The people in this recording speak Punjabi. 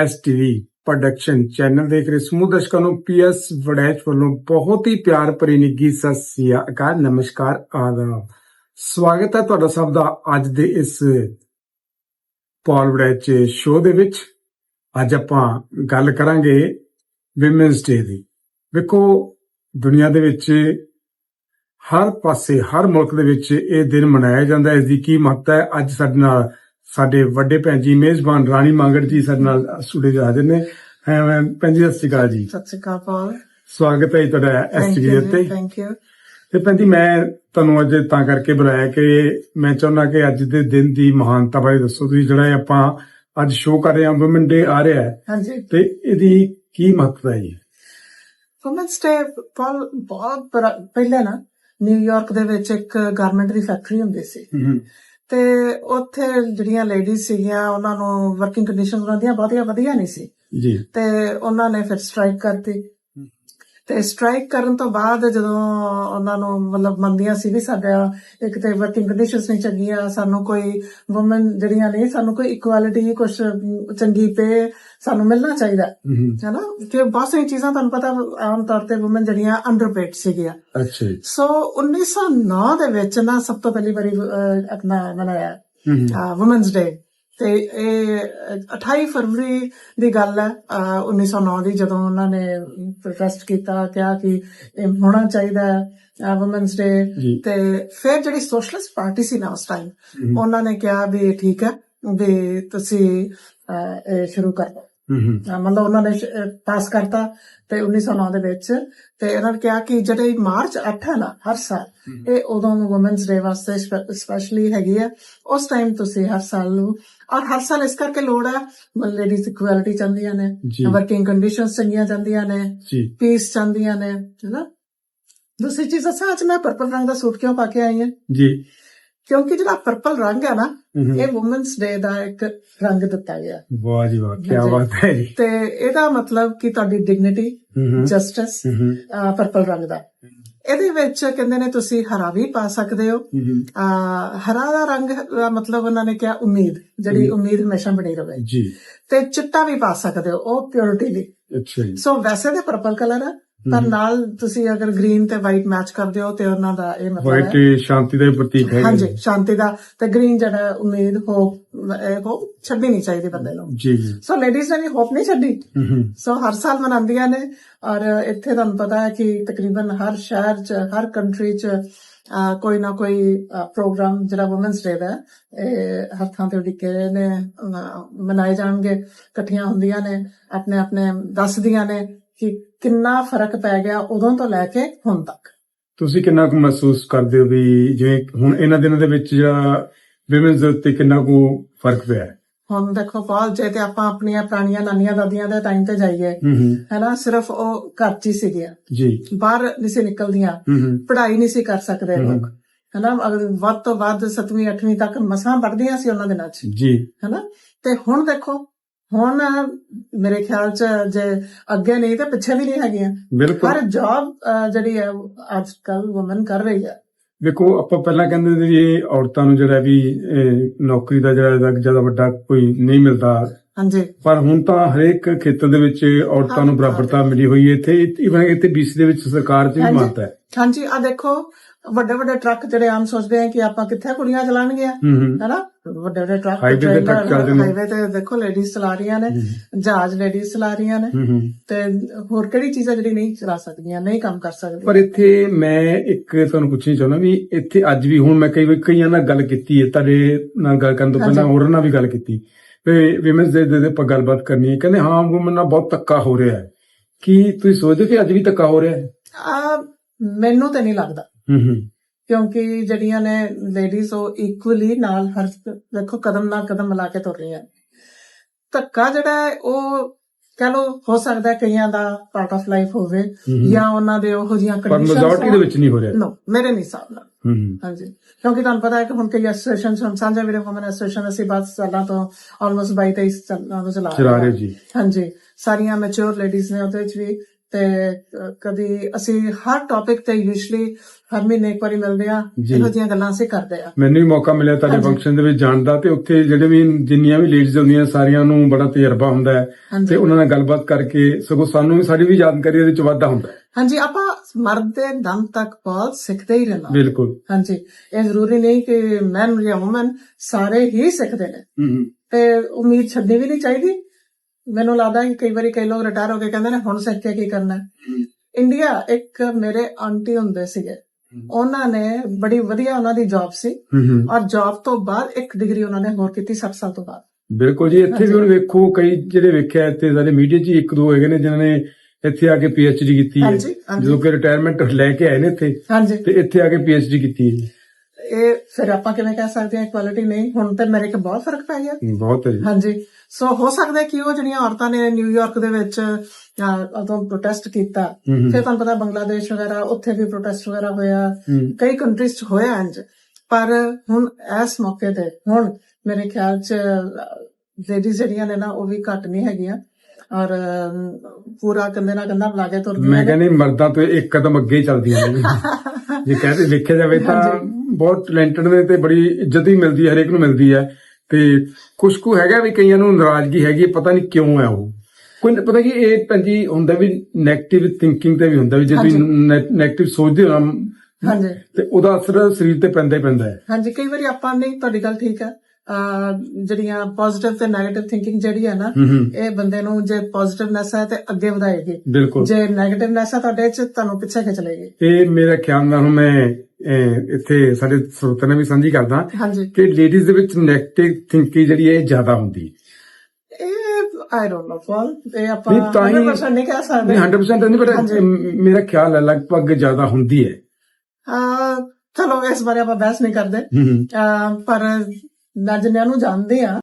ਐਸਟੀਵੀ ਪ੍ਰੋਡਕਸ਼ਨ ਚੈਨਲ ਦੇਖ ਰਹੇ ਸਮੂਹ ਦਰਸ਼ਕਾਂ ਨੂੰ ਪੀਐਸ ਵੜੈਚ ਵੱਲੋਂ ਬਹੁਤ ਹੀ ਪਿਆਰ ਭਰੀ ਨਿੱਘੀ ਸਤਿ ਸ੍ਰੀ ਅਕਾਲ, ਨਮਸਕਾਰ, ਆਦਾਬ। ਸਵਾਗਤ ਹੈ ਤੁਹਾਡਾ ਸਭ ਦਾ ਅੱਜ ਦੇ ਇਸ ਪੌਲ ਵੜੈਚ ਸ਼ੋਅ ਦੇ ਵਿੱਚ। ਅੱਜ ਆਪਾਂ ਗੱਲ ਕਰਾਂਗੇ ਵਿਮਨਸ ਡੇ ਦੀ। ਵੇਖੋ, ਦੁਨੀਆ ਦੇ ਵਿੱਚ ਹਰ ਪਾਸੇ, ਹਰ ਮੁਲਕ ਦੇ ਵਿੱਚ ਇਹ ਦਿਨ ਮਨਾਇਆ ਜਾਂਦਾ ਹੈ। ਇਸ ਦੀ ਕੀ ਮਹੱਤਤਾ ਹੈ? ਅੱਜ ਸਾਡੇ ਨਾਲ ਸਾਡੇ ਵੱਡੇ ਭੈਣ ਜੀ ਮੇਜ਼ਬਾਨ ਰਾਣੀ ਮੰਗੜ ਜੀ ਸਾਡੇ ਨਾਲ ਸਟੂਡੀਓ 'ਚ ਹਾਜ਼ਰ ਨੇ। ਅਹ ਭੈਣ ਜੀ ਸਤਿ ਸ਼੍ਰੀ ਅਕਾਲ ਜੀ। ਸਤਿ ਸ਼੍ਰੀ ਅਕਾਲ ਪਾਲ। ਸਵਾਗਤ ਹੈ ਜੀ ਤੁਹਾਡਾ ਉੱਤੇ। ਥੈਂਕ ਯੂ ਤੇ ਭੈਣ ਜੀ ਮੈਂ ਤੁਹਾਨੂੰ ਅੱਜ ਤਾਂ ਕਰਕੇ ਬੁਲਾਇਆ ਕਿ ਮੈਂ ਚਾਹੁੰਦਾ ਕਿ ਅੱਜ ਦੇ ਦਿਨ ਦੀ ਮਹਾਨਤਾ ਬਾਰੇ ਦੱਸੋ। ਤੁਸੀਂ ਜਿਹੜਾ ਆਪਾਂ ਅੱਜ ਸ਼ੋਅ ਕਰ ਰਹੇ ਹਾਂ ਵੂਮਨ ਡੇ ਆ ਰਿਹਾ ਹੈ। ਹਾਂਜੀ। ਤੇ ਇਹਦੀ ਕੀ ਮਹੱਤਤਾ ਹੈ ਜੀ? ਵੂਮਨਸ ਡੇ ਪਾਲ ਬਹੁਤ ਪਹਿਲਾਂ ਨਾ ਨਿਊਯਾਰਕ ਦੇ ਵਿੱਚ ਇੱਕ ਗਾਰਮੈਂਟ ਦੀ ਫੈਕਟਰੀ ਹੁੰਦੀ ਸੀ। ਤੇ ਉੱਥੇ ਜਿਹੜੀਆਂ ਲੇਡੀਜ਼ ਸੀਗੀਆਂ ਉਹਨਾਂ ਨੂੰ ਵਰਕਿੰਗ ਕੰਡੀਸ਼ਨਸ ਉਹਨਾਂ ਦੀਆਂ ਬਹੁਤੀਆਂ ਵਧੀਆ ਨਹੀਂ ਸੀ। ਜੀ। ਤੇ ਉਹਨਾਂ ਨੇ ਫਿਰ ਸਟ੍ਰਾਈਕ ਕਰਤੀ। ਤੇ ਸਟ੍ਰਾਈਕ ਕਰਨ ਤੋਂ ਬਾਅਦ ਜਦੋਂ ਉਹਨਾਂ ਨੂੰ ਮਤਲਬ ਮੰਦੀਆਂ ਸੀ ਵੀ ਸਾਡਾ ਇੱਕ ਤੇ ਵਰਕਿੰਗ ਕੰਡੀਸ਼ਨਸ ਨਹੀਂ ਚੰਗੀਆਂ ਸਾਨੂੰ ਕੋਈ ਔਮਨ ਜਿਹੜੀਆਂ ਨੇ ਸਾਨੂੰ ਕੋਈ ਇਕੁਐਲਿਟੀ ਕੁਝ ਚੰਗੀ ਪੇ ਸਾਨੂੰ ਮਿਲਣਾ ਚਾਹੀਦਾ। ਹੈਨਾ? ਕਿ ਬਹੁਤ ਸਾਰੀਆਂ ਚੀਜ਼ਾਂ ਤੁਹਾਨੂੰ ਪਤਾ ਆਮ ਤੌਰ ਤੇ ਔਮਨ ਜਿਹੜੀਆਂ ਅੰਡਰਪੇਡ ਸੀਗੀਆਂ। ਅੱਛਾ ਸੋ 1909 ਦੇ ਵਿੱਚ ਨਾ ਸਭ ਤੋਂ ਪਹਿਲੀ ਵਾਰੀ ਆਪਣਾ ਮਨਾਇਆ। ਔਮਨਸ ਡੇ ਤੇ ਇਹ ਅਹ, 28 ਫਰਵਰੀ ਦੀ ਗੱਲ ਹੈ ਅਹ, 1909 ਦੀ ਜਦੋਂ ਉਹਨਾਂ ਨੇ ਪ੍ਰੋਟੈਸਟ ਕੀਤਾ ਕਿਹਾ ਕਿ ਇਹ ਹੋਣਾ ਚਾਹੀਦਾ ਹੈ ਔਮਨਸ ਡੇ। ਤੇ ਫਿਰ ਜਿਹੜੀ ਸੋਸ਼ਲਿਸਟ ਪਾਰਟੀ ਸੀ ਨਾ ਉਸ ਟਾਈਮ ਉਹਨਾਂ ਨੇ ਕਿਹਾ ਵੀ ਠੀਕ ਹੈ ਵੀ ਤੁਸੀਂ ਇਹ ਸ਼ੁਰੂ ਕਰ ਦਿਓ ਮਤਲਬ ਉਹਨਾਂ ਨੇ ਪਾਸ ਕਰਤਾ ਤੇ 1909 ਦੇ ਵਿੱਚ ਤੇ ਇਹਨਾਂ ਨੇ ਕਿਹਾ ਕਿ ਜਿਹੜੇ ਮਾਰਚ 8 ਹੈ ਨਾ ਹਰ ਸਾਲ ਇਹ ਉਦੋਂ ਔਮਨਸ ਡੇ ਵਾਸਤੇ ਸਪੈਸ਼ਲੀ ਹੈਗੀ ਹੈ। ਉਸ ਟਾਈਮ ਤੁਸੀਂ ਹਰ ਸਾਲ ਨੂੰ ਔਰ ਹਰ ਸਾਲ ਇਸ ਕਰਕੇ ਲੋੜ ਹੈ ਲੇਡੀਜ਼ ਇਕੁਐਲਿਟੀ ਚਾਹੁੰਦੀਆਂ ਨੇ। ਵਰਕਿੰਗ ਕੰਡੀਸ਼ਨਸ ਚੰਗੀਆਂ ਚਾਹੁੰਦੀਆਂ ਨੇ ਪੀਸ ਚਾਹੁੰਦੀਆਂ ਨੇ ਹੈਨਾ? ਦੂਸਰੀ ਚੀਜ਼ ਅਸਾਂ ਅੱਜ ਮੈਂ ਪਰਪਲ ਰੰਗ ਦਾ ਸੂਟ ਕਿਉਂ ਪਾ ਕੇ ਆਈ ਹਾਂ? ਜੀ। ਕਿਉਂਕਿ ਜਿਹੜਾ ਪਰਪਲ ਰੰਗ ਹੈ ਨਾ ਇਹ ਔਮਨਸ ਡੇ ਦਾ ਇੱਕ ਰੰਗ ਦਿੱਤਾ ਗਿਆ। ਵਾਹ ਜੀ ਵਾਹ ਕੀ। ਬਾਤ ਹੈ ਜੀ। ਤੇ ਇਹਦਾ ਮਤਲਬ ਕਿ ਤੁਹਾਡੀ ਡਿਗਨਿਟੀ ਜਸਟਿਸ ਪਰਪਲ ਰੰਗ ਦਾ। ਇਹਦੇ ਵਿੱਚ ਕਹਿੰਦੇ ਨੇ ਤੁਸੀਂ ਹਰਾ ਵੀ ਪਾ ਸਕਦੇ ਹੋ। ਹਰਾ ਦਾ ਰੰਗ ਦਾ ਮਤਲਬ ਉਹਨਾਂ ਨੇ ਕਿਹਾ ਉਮੀਦ ਜਿਹੜੀ ਉਮੀਦ। ਹਮੇਸ਼ਾ ਬਣੀ ਰਵੇ ਜੀ। ਤੇ ਚਿੱਟਾ ਵੀ ਪਾ ਸਕਦੇ ਹੋ ਉਹ ਪਿਓਰਿਟੀ ਲਈ ਅੱਛਾ ਜੀ। ਸੋ ਵੈਸੇ ਤੇ ਪਰਪਲ ਕਲਰ ਹੈ ਪਰ ਨਾਲ ਤੁਸੀਂ ਅਗਰ ਗ੍ਰੀਨ ਤੇ ਵਾਈਟ ਮੈਚ ਕਰਦੇ ਹੋ ਤੇ ਉਹਨਾਂ ਦਾ ਇਹ ਮਤਲਬ ਵਾਈਟ ਹੈ। ਸ਼ਾਂਤੀ ਦਾ ਪ੍ਰਤੀਕ ਹੈ ਹਾਂਜੀ ਸ਼ਾਂਤੀ ਦਾ ਤੇ ਗ੍ਰੀਨ ਜਿਹੜਾ ਹੈ, ਉਮੀਦ ਹੋਪ ਹੋਪ ਛੱਡਣੀ ਨਹੀਂ ਚਾਹੀਦੀ ਬੰਦੇ ਨੂੰ। ਜੀ ਜੀ। ਸੋ ਲੇਡੀਜ਼ ਨੇ ਵੀ ਹੋਪ ਨਹੀਂ ਛੱਡੀ? ਹਮ, ਹਮ, ਸੋ ਹਰ ਸਾਲ ਮਨਾਉਂਦੀਆਂ ਨੇ ਔਰ ਇੱਥੇ ਤੁਹਾਨੂੰ ਪਤਾ ਹੈ ਕਿ ਤਕਰੀਬਨ ਹਰ ਸ਼ਹਿਰ 'ਚ ਹਰ ਕੰਟਰੀ 'ਚ ਅਹ, ਕੋਈ ਨਾ ਕੋਈ ਪ੍ਰੋਗਰਾਮ ਜਿਹੜਾ ਔਮਨਸ ਡੇ ਦਾ ਹੈ, ਇਹ ਹਰ ਥਾਂ ਤੇ ਉਡੀਕੇ ਨੇ ਅਹ, ਮਨਾਏ ਜਾਣਗੇ ਇਕੱਠੀਆਂ ਹੁੰਦੀਆਂ ਨੇ ਆਪਣੇ ਆਪਣੇ ਦੱਸਦੀਆਂ ਨੇ। ਕਿ ਕਿੰਨਾ ਫ਼ਰਕ ਪੈ ਗਿਆ ਉਦੋਂ ਤੋਂ ਲੈ ਕੇ ਹੁਣ ਤੱਕ। ਤੁਸੀਂ ਕਿੰਨਾ ਕੁ ਮਹਿਸੂਸ ਕਰਦੇ ਹੋ ਵੀ ਜਿਵੇਂ ਹੁਣ ਇਹਨਾਂ ਦਿਨਾਂ ਦੇ ਵਿੱਚ ਜਿਹੜਾ ਵਿਮਨਸ ਉੱਤੇ ਕਿੰਨਾ ਕੁ ਫ਼ਰਕ ਪਿਆ? ਹੈ ਹੁਣ ਦੇਖੋ ਪਾਲ ਜੇ ਤੇ ਆਪਾਂ ਆਪਣੀਆਂ ਪੁਰਾਣੀਆਂ ਨਾਨੀਆਂ ਦਾਦੀਆਂ ਦੇ ਟਾਈਮ ਤੇ ਜਾਈਏ ਹੈਨਾ ਸਿਰਫ ਉਹ ਘਰ 'ਚ ਹੀ ਸੀਗੀਆਂ। ਜੀ। ਬਾਹਰ ਨਹੀਂ ਸੀ ਨਿਕਲਦੀਆਂ। ਪੜ੍ਹਾਈ ਨਹੀਂ ਸੀ ਕਰ ਸਕਦੇ। ਲੋਕ ਹਨਾ ਅਗਰ ਵੱਧ ਤੋਂ ਵੱਧ 7ਵੀਂ 8ਵੀਂ ਤੱਕ ਮਸਾਂ ਪੜ੍ਹਦੀਆਂ ਸੀ ਉਹਨਾਂ ਦਿਨਾਂ 'ਚ। ਜੀ। ਹਨਾ ਤੇ ਹੁਣ ਦੇਖੋ ਹੁਣ ਮੇਰੇ ਖਿਆਲ 'ਚ ਜੇ ਅੱਗੇ ਨਹੀਂ ਤੇ ਪਿੱਛੇ ਵੀ ਨਹੀਂ ਹੈਗੀਆਂ। ਬਿਲਕੁਲ। ਪਰ ਜੌਬ ਜਿਹੜੀ ਹੈ ਅੱਜ ਕੱਲ ਔਮਨ ਕਰ ਰਹੀ ਹੈ। ਦੇਖੋ ਆਪਾਂ ਪਹਿਲਾਂ ਕਹਿੰਦੇ ਸੀ ਇਹ ਔਰਤਾਂ ਨੂੰ ਜਿਹੜਾ ਵੀ ਨੌਕਰੀ ਦਾ ਜਿਹੜਾ ਜ਼ਿਆਦਾ ਵੱਡਾ ਕੋਈ ਨਹੀਂ ਮਿਲਦਾ। ਹਾਂਜੀ। ਪਰ ਹੁਣ ਤਾਂ ਹਰੇਕ ਖੇਤਰ ਦੇ ਵਿੱਚ ਔਰਤਾਂ ਨੂੰ ਬਰਾਬਰਤਾ ਮਿਲੀ ਹੋਈ ਹੈ। ਇੱਥੇ ਇਵਨ ਇੱਥੇ ਬੀਸੀ ਦੇ ਵਿੱਚ ਸਰਕਾਰ 'ਚ ਵੀ। ਮਾਨਤਾ ਹੈ। ਹਾਂਜੀ ਆ ਦੇਖੋ ਵੱਡੇ ਵੱਡੇ ਟਰੱਕ ਜਿਹੜੇ ਆਮ ਸੋਚਦੇ ਆ ਕਿ ਆਪਾਂ ਕਿੱਥੇ ਕੁੜੀਆਂ ਚਲਾਣਗੀਆਂ ਹੈਨਾ? ਵੱਡੇ ਵੱਡੇ ਟਰੱਕ ਚੱਲਦੇ ਨੇ। ਹਾਈਵੇ ਤੇ ਦੇਖੋ ਲੇਡੀਜ਼ ਚਲਾ ਰਹੀਆਂ ਨੇ ਜਹਾਜ਼ ਲੇਡੀਜ਼ ਚਲਾ ਰਹੀਆਂ ਨੇ। ਤੇ ਹੋਰ ਕਿਹੜੀ ਚੀਜ਼ਾਂ ਜਿਹੜੀ ਨਹੀਂ ਚਲਾ ਸਕਦੀਆਂ ਨਹੀਂ ਕੰਮ ਕਰ ਪਰ ਸਕਦੀਆਂ ਇੱਥੇ ਮੈਂ ਇੱਕ ਤੁਹਾਨੂੰ ਪੁੱਛਣੀ ਚਾਹੁੰਦਾ ਵੀ ਇੱਥੇ ਅੱਜ ਵੀ ਹੁਣ ਮੈਂ ਕਈ ਵਾਰ ਕਈਆਂ ਨਾਲ ਗੱਲ ਕੀਤੀ ਹੈ ਤੁਹਾਡੇ ਨਾਲ ਗੱਲ ਕਰਨ ਤੋਂ ਪਹਿਲਾਂ। ਹੋਰਾਂ ਨਾਲ ਵੀ ਗੱਲ ਕੀਤੀ। ਵੀ ਵਿਮਨਸ ਡੇ ਦੇ ਆਪਾਂ ਗੱਲਬਾਤ ਕਰਨੀ ਹੈ। ਕਹਿੰਦੇ ਹਾਂ ਵੂਮਨ ਨਾਲ ਬਹੁਤ ਧੱਕਾ ਹੋ ਰਿਹਾ ਹੈ। ਕੀ ਤੁਸੀਂ ਸੋਚਦੇ ਕਿ ਅੱਜ ਵੀ ਧੱਕਾ ਹੋ ਰਿਹਾ ਹੈ? ਆ ਮੈਨੂੰ ਤਾਂ ਨਹੀਂ ਲੱਗਦਾ। ਹੂੰ ਹੂੰ ਕਿਉਂਕਿ ਜਿਹੜੀਆਂ ਨੇ ਲੇਡੀਜ਼ ਉਹ ਇਕੁਅਲੀ ਨਾਲ ਹਰ ਦੇਖੋ ਕਦਮ ਨਾਲ ਕਦਮ ਮਿਲਾ ਕੇ ਤੁਰ ਰਹੀਆਂ ਧੱਕਾ ਜਿਹੜਾ ਹੈ ਉਹ ਕਹ ਲੋ ਹੋ ਸਕਦਾ ਹੈ ਕਈਆਂ ਦਾ ਪਾਰਟ ਆਫ ਲਾਈਫ ਹੋਵੇ। ਜਾਂ ਉਹਨਾਂ ਦੇ ਉਹੋ ਜਿਹੀਆਂ ਪਰ ਕੰਡੀਸ਼ਨਸ ਮੈਜੋਰਟੀ ਦੇ ਵਿੱਚ ਨਹੀਂ ਹੋ ਰਿਹਾ। ਨੋ ਮੇਰੇ ਨਹੀਂ ਹਿਸਾਬ ਨਾਲ। ਹੂੰ ਹੂੰ ਹਾਂਜੀ। ਕਿਉਂਕਿ ਤੁਹਾਨੂੰ ਪਤਾ ਹੈ ਕਿ ਹੁਣ ਕਈ ਐਸੋਸੀਏਸ਼ਨ ਹੁਣ ਸਾਂਝਾ ਵੀਰੇ ਵਮਨ ਐਸੋਸੀਏਸ਼ਨ ਅਸੀਂ ਬਾਅਦ ਸਾਲਾਂ ਤੋਂ ਆਲਮੋਸਟ 22 23 ਸਾਲਾਂ ਤੋਂ ਚਲਾ ਚਲਾ ਰਹੇ ਜੀ। ਹਾਂਜੀ। ਸਾਰੀਆਂ ਮੈਚੁਰ ਲੇਡੀਜ਼ ਨੇ ਉਹਦੇ ਵਿੱਚ ਵੀ ਤੇ ਕਦੀ ਅਸੀਂ ਹਰ ਟੌਪਿਕ ਤੇ ਯੂਜੂਲੀ ਹਰ ਮਹੀਨੇ ਇੱਕ ਵਾਰੀ ਮਿਲਦੇ ਆ। ਇਹੋ ਜਿਹੀਆਂ ਗੱਲਾਂ ਅਸੀਂ ਕਰਦੇ ਆ ਮੈਨੂੰ ਵੀ ਮੌਕਾ ਮਿਲਿਆ ਤੁਹਾਡੇ। ਫੰਕਸ਼ਨ ਦੇ ਵਿੱਚ ਜਾਣ ਦਾ ਤੇ ਉੱਥੇ ਜਿਹੜੇ ਵੀ ਜਿੰਨੀਆਂ ਵੀ ਲੇਡੀਜ਼ ਹੁੰਦੀਆਂ ਸਾਰਿਆਂ ਨੂੰ ਬੜਾ ਤਜਰਬਾ ਹੁੰਦਾ ਹੈ। ਤੇ ਉਹਨਾਂ ਨਾਲ ਗੱਲਬਾਤ ਕਰਕੇ ਸਗੋਂ ਸਾਨੂੰ ਵੀ ਸਾਡੀ ਵੀ ਜਾਣਕਾਰੀ ਇਹਦੇ ਵਿੱਚ ਵਾਧਾ ਹੁੰਦਾ ਹੈ। ਹਾਂਜੀ ਆਪਾਂ ਮਰਦ ਦੇ ਦਮ ਤੱਕ ਬਹੁਤ ਸਿੱਖਦੇ ਹੀ ਰਹਿਣਾ। ਬਿਲਕੁਲ। ਹਾਂਜੀ ਇਹ ਜ਼ਰੂਰੀ ਨਹੀਂ ਕਿ ਮੈਨ ਜਾਂ ਔਮਨ ਸਾਰੇ ਹੀ ਸਿੱਖਦੇ ਨੇ। ਹੂੰ। ਤੇ ਉਮੀਦ ਛੱਡਣੀ ਵੀ ਨਹੀਂ ਚਾਹੀਦੀ। ਮੈਨੂੰ ਲੱਗਦਾ ਕਿ ਕਈ ਵਾਰੀ ਕਈ ਲੋਕ ਰਿਟਾਇਰ ਹੋ ਕੇ ਕਹਿੰਦੇ ਨੇ ਹੁਣ ਸਿੱਖ ਕੇ ਕੀ ਕਰਨਾ? ਹੈ। ਇੰਡੀਆ ਇੱਕ ਮੇਰੇ ਆਂਟੀ ਹੁੰਦੇ ਸੀਗੇ। ਉਹਨਾਂ ਨੇ ਬੜੀ ਵਧੀਆ ਉਹਨਾਂ ਦੀ ਜੌਬ ਸੀ। ਔਰ ਜੌਬ ਤੋਂ ਬਾਅਦ ਇੱਕ ਡਿਗਰੀ ਉਹਨਾਂ ਨੇ ਹੋਰ ਕੀਤੀ 7 ਸਾਲ ਤੋਂ ਬਾਅਦ। ਬਿਲਕੁਲ ਜੀ ਇੱਥੇ ਵੀ ਹੁਣ ਵੇਖੋ ਕਈ ਜਿਹੜੇ ਵੇਖਿਆ ਇੱਥੇ ਸਾਰੇ ਮੀਡੀਆ 'ਚ ਇੱਕ ਦੋ ਹੈਗੇ ਨੇ ਜਿਨ੍ਹਾਂ ਨੇ ਇੱਥੇ ਆ ਕੇ ਡੀ ਕੀਤੀ ਹੈ। ਜਦੋਂ ਕਿ ਰਿਟਾਇਰਮੈਂਟ ਲੈ ਕੇ ਆਏ ਨੇ ਇੱਥੇ। ਤੇ ਇੱਥੇ ਆ ਕੇ ਡੀ ਕੀਤੀ ਹੈ ਇਹ ਫਿਰ ਆਪਾਂ ਕਿਵੇਂ ਕਹਿ ਸਕਦੇ ਹਾਂ ਇਕੁਐਲਿਟੀ ਨਹੀਂ ਹੁਣ ਤੇ ਮੇਰੇ ਕਿ ਬਹੁਤ ਫ਼ਰਕ ਪੈ ਗਿਆ। ਬਹੁਤ ਹੈ ਜੀ। ਹਾਂਜੀ। ਸੋ ਹੋ ਸਕਦਾ ਹੈ ਕਿ ਉਹ ਜਿਹੜੀਆਂ ਔਰਤਾਂ ਨੇ ਨਿਊਯਾਰਕ ਦੇ ਵਿੱਚ ਅਹ, ਉਦੋਂ ਪ੍ਰੋਟੈਸਟ ਕੀਤਾ। ਹੂੰ ਹੂੰ। ਫਿਰ ਤੁਹਾਨੂੰ ਪਤਾ ਬੰਗਲਾਦੇਸ਼ ਵਗੈਰਾ ਉੱਥੇ ਵੀ ਪ੍ਰੋਟੈਸਟ ਵਗੈਰਾ ਹੋਇਆ। ਹੂੰ। ਕਈ ਕੰਟਰੀਜ਼ 'ਚ ਹੋਇਆ ਇੰਜ। ਪਰ ਹੁਣ ਇਸ ਮੌਕੇ ਤੇ ਹੁਣ ਮੇਰੇ ਖਿਆਲ 'ਚ ਲੇਡੀਜ਼ ਜਿਹੜੀਆਂ ਨੇ ਨਾ ਉਹ ਵੀ ਘੱਟ ਨਹੀਂ ਹੈਗੀਆਂ। ਔਰ ਪੂਰਾ ਕੰਦੇ ਨਾਲ ਕੰਦਾ ਮਿਲਾ ਕੇ ਤੁਰਦੀਆਂ ਮੈਂ ਕਹਿੰਦੀ ਮਰਦਾਂ ਤੋਂ ਇੱਕ ਕਦਮ ਅੱਗੇ ਹੀ ਚੱਲਦੀਆਂ ਨੇ। ਜੇ ਕਹਿੰਦੇ ਵੇਖਿਆ ਜਾਵੇ ਤਾਂ ਬਹੁਤ ਟੈਲੈਂਟਡ ਨੇ ਤੇ ਬੜੀ ਇੱਜ਼ਤ ਵੀ ਮਿਲਦੀ ਹੈ ਹਰੇਕ ਨੂੰ ਮਿਲਦੀ ਹੈ। ਤੇ ਕੁਝ ਕੁ ਹੈਗਾ ਵੀ ਕਈਆਂ ਨੂੰ ਨਾਰਾਜ਼ਗੀ ਹੈਗੀ ਪਤਾ ਨਹੀਂ ਕਿਉਂ ਹੈ ਉਹ। ਕੋਈ ਪਤਾ ਕੀ ਇਹ ਪੰਜੀ ਹੁੰਦਾ ਵੀ 네ਗੇਟਿਵ ਥਿੰਕਿੰਗ ਤੇ ਵੀ ਹੁੰਦਾ ਵੀ ਜੇ ਤੁਸੀਂ 네ਗੇਟਿਵ ਸੋਚਦੇ ਹੋ ਹਾਂਜੀ। ਤੇ ਉਹਦਾ ਅਸਰ ਸਰੀਰ ਤੇ ਪੈਂਦਾ ਹੀ ਪੈਂਦਾ ਹੈ। ਹਾਂਜੀ ਕਈ ਵਾਰੀ ਆਪਾਂ ਨਹੀਂ ਤੁਹਾਡੀ ਗੱਲ ਠੀਕ ਹੈ। ਜਿਹੜੀਆਂ ਪੋਜ਼ਿਟਿਵ ਤੇ 네ਗੇਟਿਵ ਥਿੰਕਿੰਗ ਜਿਹੜੀ ਹੈ ਨਾ ਇਹ ਬੰਦੇ ਨੂੰ ਜੇ ਪੋਜ਼ਿਟਿਵਨੈਸ ਹੈ ਤੇ ਅੱਗੇ ਵਧਾਏਗੀ। ਬਿਲਕੁਲ। ਜੇ 네ਗੇਟਿਵਨੈਸ ਹੈ ਤੁਹਾਡੇ ਚ ਤੁਹਾਨੂੰ ਪਿੱਛੇ ਖਿੱਚ ਲਏਗੀ। ਇਹ ਮੇਰੇ ਖਿਆਲ ਨਾਲ ਹੁਣ ਮੈਂ ਇੱਥੇ ਸਾਡੇ ਸਰੋਤਿਆਂ ਨਾਲ ਵੀ ਸਾਂਝੀ ਕਰਦਾ ਕਿ ਲੇਡੀਜ਼ ਦੇ ਵਿੱਚ 네ਗੇਟਿਵ ਥਿੰਕਿੰਗ ਜਿਹੜੀ ਹੈ ਜ਼ਿਆਦਾ ਹੁੰਦੀ ਹੈ। ਆਈ ਡੋਨਟ ਨੋ ਫਾਲ ਇਹ ਆਪਾਂ ਨਹੀਂ ਕਹਿ ਸਕਦੇ। 100% ਨਹੀਂ ਪਰ ਮੇਰਾ ਖਿਆਲ ਹੈ ਲਗਭਗ ਜ਼ਿਆਦਾ ਹੁੰਦੀ ਹੈ। ਆ ਚਲੋ ਇਸ ਬਾਰੇ ਆਪਾਂ ਬਹਿਸ ਨਹੀਂ ਕਰਦੇ। ਪਰ ਮੈਂ ਜਿਨ੍ਹਾਂ ਨੂੰ ਜਾਣਦੇ ਆ